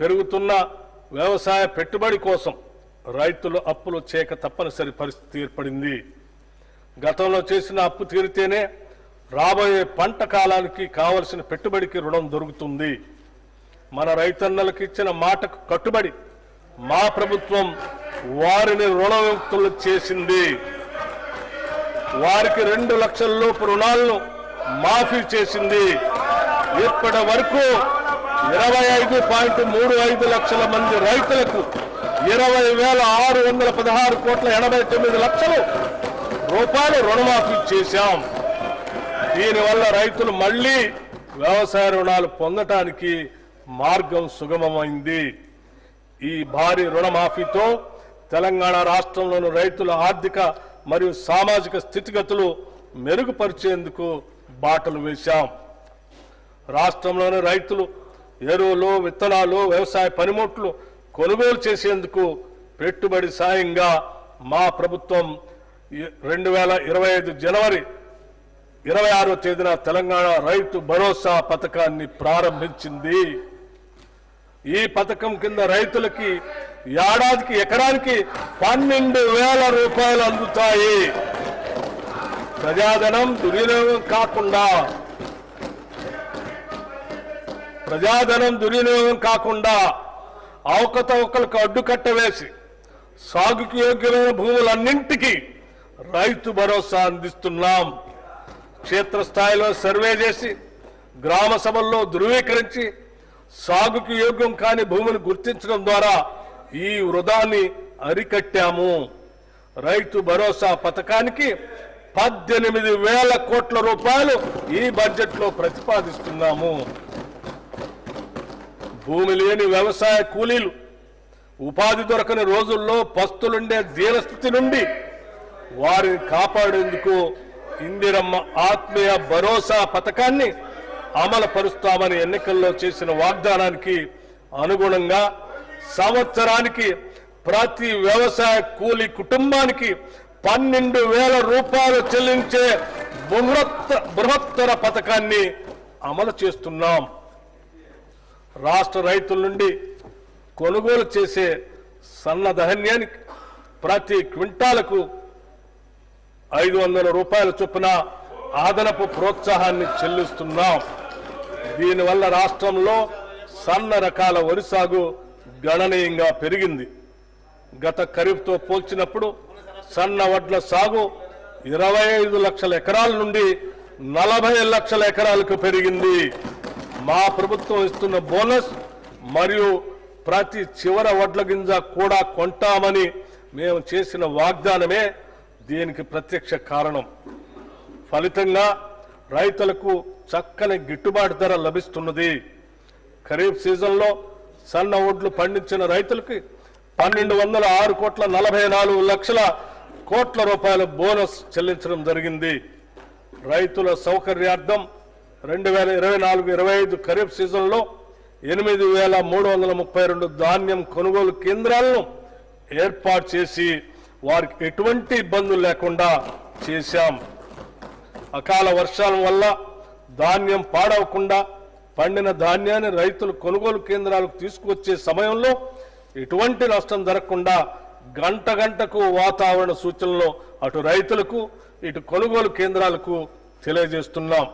పెరుగుతున్న వ్యవసాయ పెట్టుబడి కోసం రైతులు అప్పులు చేయక తప్పనిసరి పరిస్థితి ఏర్పడింది. గతంలో చేసిన అప్పు తీరితేనే రాబోయే పంట కాలానికి కావలసిన పెట్టుబడికి రుణం దొరుకుతుంది. మన రైతన్నలకు ఇచ్చిన మాటకు కట్టుబడి మా ప్రభుత్వం వారిని రుణవిముక్తులు చేసింది. వారికి రెండు లక్షల లోపు రుణాలను మాఫీ చేసింది. ఇప్పటి వరకు ఇరవై ఐదు పాయింట్ మూడు ఐదు లక్షల మంది రైతులకు ఇరవై వేల ఆరు వందల పదహారు కోట్ల ఎనభై తొమ్మిది లక్షలు రూపాయలు రుణమాఫీ చేశాం. దీనివల్ల రైతులు మళ్ళీ వ్యవసాయ రుణాలు పొందటానికి మార్గం సుగమమైంది. ఈ భారీ రుణమాఫీతో తెలంగాణ రాష్ట్రంలోని రైతుల ఆర్థిక మరియు సామాజిక స్థితిగతులు మెరుగుపరిచేందుకు బాటలు వేశాం. రాష్ట్రంలోని రైతులు ఎరువులు విత్తనాలు వ్యవసాయ పనిముట్లు కొనుగోలు చేసేందుకు పెట్టుబడి సాయంగా మా ప్రభుత్వం రెండు వేల ఇరవై ఐదు జనవరి ఇరవై ఆరో తేదీన తెలంగాణ రైతు భరోసా పథకాన్ని ప్రారంభించింది. ఈ పథకం కింద రైతులకి ఏడాదికి ఎకరానికి పన్నెండు వేల రూపాయలు అందుతాయి. ప్రజాధనం దుర్వినియోగం కాకుండా ప్రజాధనం దుర్వినియోగం కాకుండా అవకతవకలకు అడ్డుకట్ట వేసి సాగుకు యోగ్యమైన భూములన్నింటికీ రైతు భరోసా అందిస్తున్నాం. క్షేత్రస్థాయిలో సర్వే చేసి గ్రామ సభల్లో ధృవీకరించి సాగుకు యోగ్యం కాని భూమిని గుర్తించడం ద్వారా ఈ వృధాన్ని అరికట్టాము. రైతు భరోసా పథకానికి పద్దెనిమిది వేల కోట్ల రూపాయలు ఈ బడ్జెట్లో ప్రతిపాదిస్తున్నాము. భూమి లేని వ్యవసాయ కూలీలు ఉపాధి దొరకని రోజుల్లో పస్తులుండే దీనస్థితి నుండి వారిని కాపాడేందుకు ఇందిరమ్మ ఆత్మీయ భరోసా పథకాన్ని అమలు పరుస్తామని ఎన్నికల్లో చేసిన వాగ్దానానికి అనుగుణంగా సంవత్సరానికి ప్రతి వ్యవసాయ కూలి కుటుంబానికి పన్నెండు వేల రూపాయలు చెల్లించే బృహత్త బృహత్తర పథకాన్ని అమలు చేస్తున్నాం. రాష్ట్ర రైతుల నుండి కొనుగోలు చేసే సన్న ధాన్యానికి ప్రతి క్వింటాలకు ఐదు వందల రూపాయల చొప్పున అదనపు ప్రోత్సాహాన్ని చెల్లిస్తున్నాం. దీనివల్ల రాష్ట్రంలో సన్న రకాల వరి సాగు గణనీయంగా పెరిగింది. గత ఖరీఫ్తో పోల్చినప్పుడు సన్న వడ్ల సాగు ఇరవై ఐదు లక్షల ఎకరాల నుండి నలభై లక్షల ఎకరాలకు పెరిగింది. మా ప్రభుత్వం ఇస్తున్న బోనస్ మరియు ప్రతి చివర వడ్ల గింజ కూడా కొంటామని మేము చేసిన వాగ్దానమే దీనికి ప్రత్యక్ష కారణం. ఫలితంగా రైతులకు చక్కని గిట్టుబాటు ధర లభిస్తున్నది. ఖరీఫ్ సీజన్లో సన్న ఒడ్లు పండించిన రైతులకి పన్నెండు వందల ఆరు కోట్ల నలభై నాలుగు లక్షల కోట్ల రూపాయల బోనస్ చెల్లించడం జరిగింది. రైతుల సౌకర్యార్థం రెండు వేల ఇరవై నాలుగు ఇరవై ఐదు ఖరీఫ్ సీజన్లో ఎనిమిది వేల మూడు వందల ముప్పై రెండు ధాన్యం కొనుగోలు కేంద్రాలను ఏర్పాటు చేసి వారికి ఎటువంటి ఇబ్బందులు లేకుండా చేశాం. అకాల వర్షాల వల్ల ధాన్యం పాడవకుండా పండిన ధాన్యాన్ని రైతులు కొనుగోలు కేంద్రాలకు తీసుకువచ్చే సమయంలో ఎటువంటి నష్టం జరగకుండా గంట గంటకు వాతావరణ సూచనలు అటు రైతులకు ఇటు కొనుగోలు కేంద్రాలకు తెలియజేస్తున్నాం.